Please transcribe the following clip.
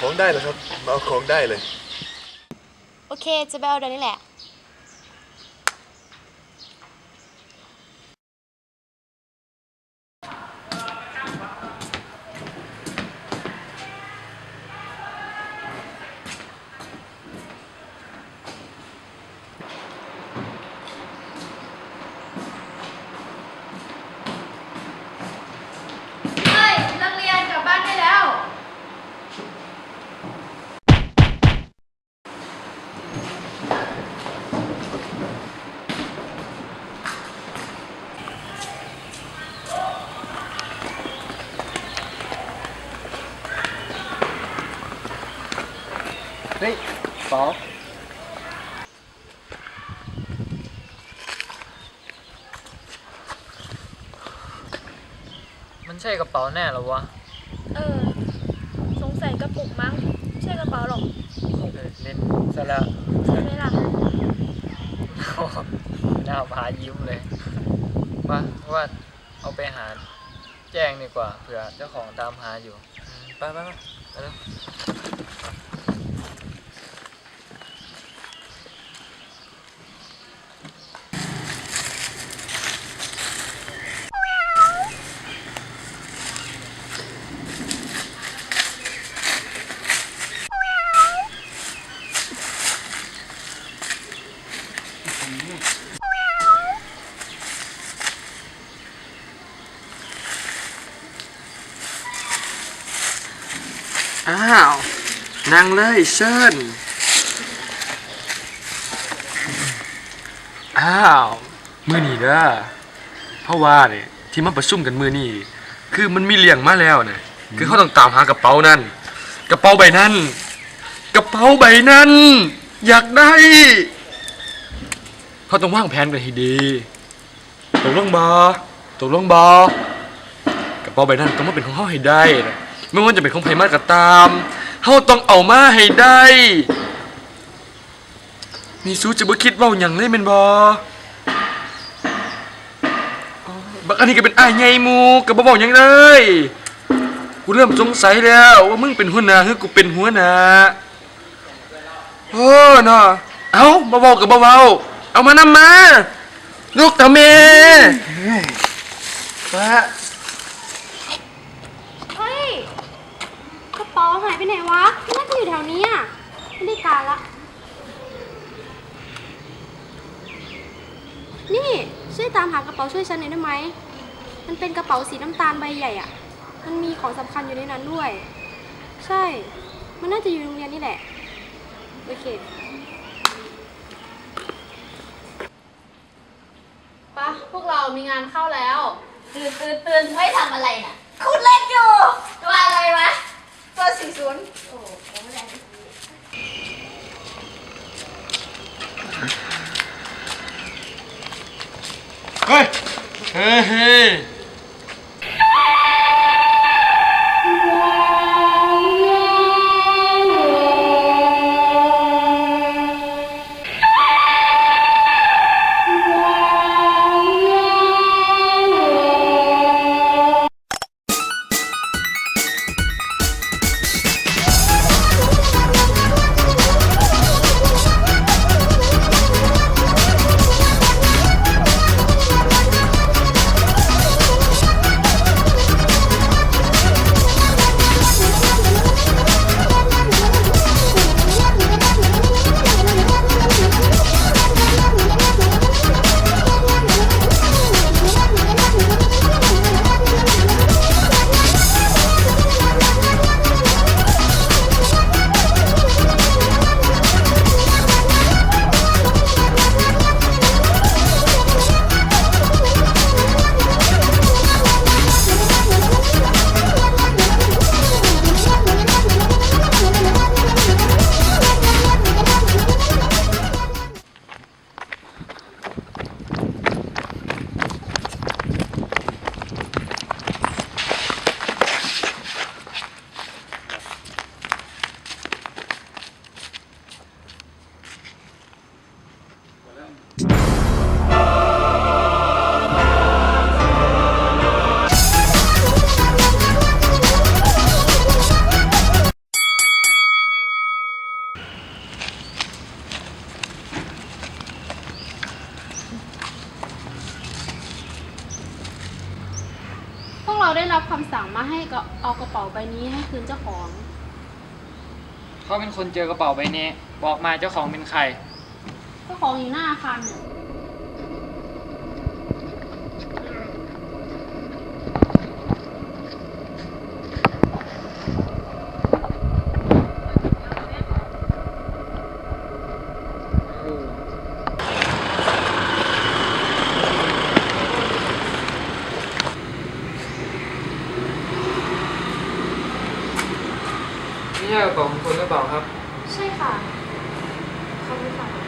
ของได้เลยครับมาเอาของได้เลย โอเค จะไปเอาเดี๋ยวนี้แหละ เฮ้ยนักเรียนกลับบ้านได้แล้ว เฮ้ยปอมันใช่กระเป๋าแน่เหรอวะเออ สงสัยกระปุกมั้งไม่ใช่กระเป๋าหรอกเออเล่นซะแล้วใช่ไหมล่ะหน้าพายิ้มเลยมาว่าเอาไปหาแจ้งดีกว่าเผื่อเจ้าของตามหาอยู่อืมไปไปไปไปเร็ว อ้าว นั่งเลยเชิญ อ้าว มือนี่เด้อเพราะว่าเนี่ยที่มาประชุมกันมือนี่คือมันมีเลี่ยงมาแล้วนะคือเขาต้องตามหากระเป๋านั่น กระเป๋าใบนั้น กระเป๋าใบนั้น อยากได้ เขาต้องวางแผนกันให้ดีตกลงบอตกลงบอกระเป๋าใบนั้นต้องมาเป็นของเขาให้ได้นะ ไม่ว่าจะเป็นของไผมากก็ตามเขาต้องเอามาให้ได้ มีสู้จะบ่คิดเว่าอย่างเลยแม่นบออ๋อบักอันนี้ก็เป็นอ้ายใหญ่หมูกับบ่เว้าหยังเลย กูเริ่มสงสัยแล้วว่ามึงเป็นหัวหน้าหรือกูเป็นหัวหน้าโอ้เนาะเอาบ่เว้ากับบ่เว้าเอามานำมา ลูกตาเมฟ้า เฮ้ย กระเป๋า หายไปไหนวะน่าจะอยู่แถวนี้อะไม่ได้การละ นี่ช่วยตามหากระเป๋าช่วยฉันหน่อยได้ไหม มันเป็นกระเป๋าสีน้ำตาลใบใหญ่อะ มันมีของสำคัญอยู่ในนั้นด้วย ใช่ มันน่าจะอยู่โรงเรียนนี่แหละ โอเคปะพวกเรามีงานเข้าแล้ว ตื่นตื่นตื่นไม่ทำอะไรน่ะ คุณเล่นอยู่ตัวอะไรวะ สี่ศูนย์โอ้โหผมไม่ได้เฮ้ยเฮ้ย เฮ้ยเราได้รับคำสั่งมาให้ก็เอากระเป๋าใบนี้ให้คืนเจ้าของ เขาเป็นคนเจอกระเป๋าใบนี้ บอกมาเจ้าของเป็นใคร เจ้าของอยู่หน้าอาคารเนี่ย นี่ใช่กระเป๋า ของคุณหรือเปล่าครับ ใช่ค่ะขอบคุณค่ะ